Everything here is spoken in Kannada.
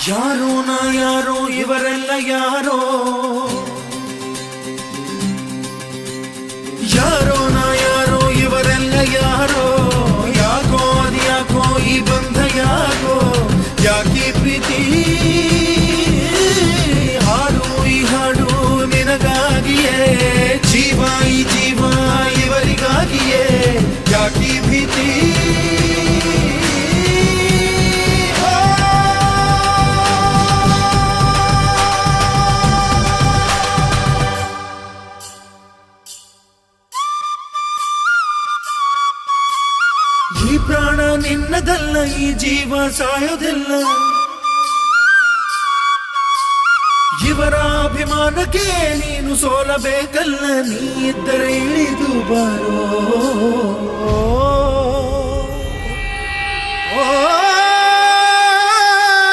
ಯಾರೋ ನಾ ಯಾರೋ, ಇವರೆಲ್ಲ ಯಾರೋ? ಯಾರೋ ನಾ ಯಾರೋ, ಇವರೆಲ್ಲ ಯಾರೋ? ಯಾಕೋ ಅದ್ಯಾಕೋ ಈ ಬಂಧ ಯಾಕೋ? ಯಾಕೆ ಪ್ರೀತಿ? ಹಾಡು ಈ ಹಾಡು ನಿನಗಾಗಿಯೇ. ಜೀವ ಈ ಜೀವ. ಈ ಪ್ರಾಣ ನಿನ್ನದಲ್ಲ ಈ ಜೀವ ಸಾಯೋದಿಲ್ಲ. ಇವರ ಅಭಿಮಾನಕ್ಕೆ ನೀನು ಸೋಲಬೇಕಲ್ಲ ನೀ ಇದ್ದರೆ ಇಳಿದು ಬಾರೋ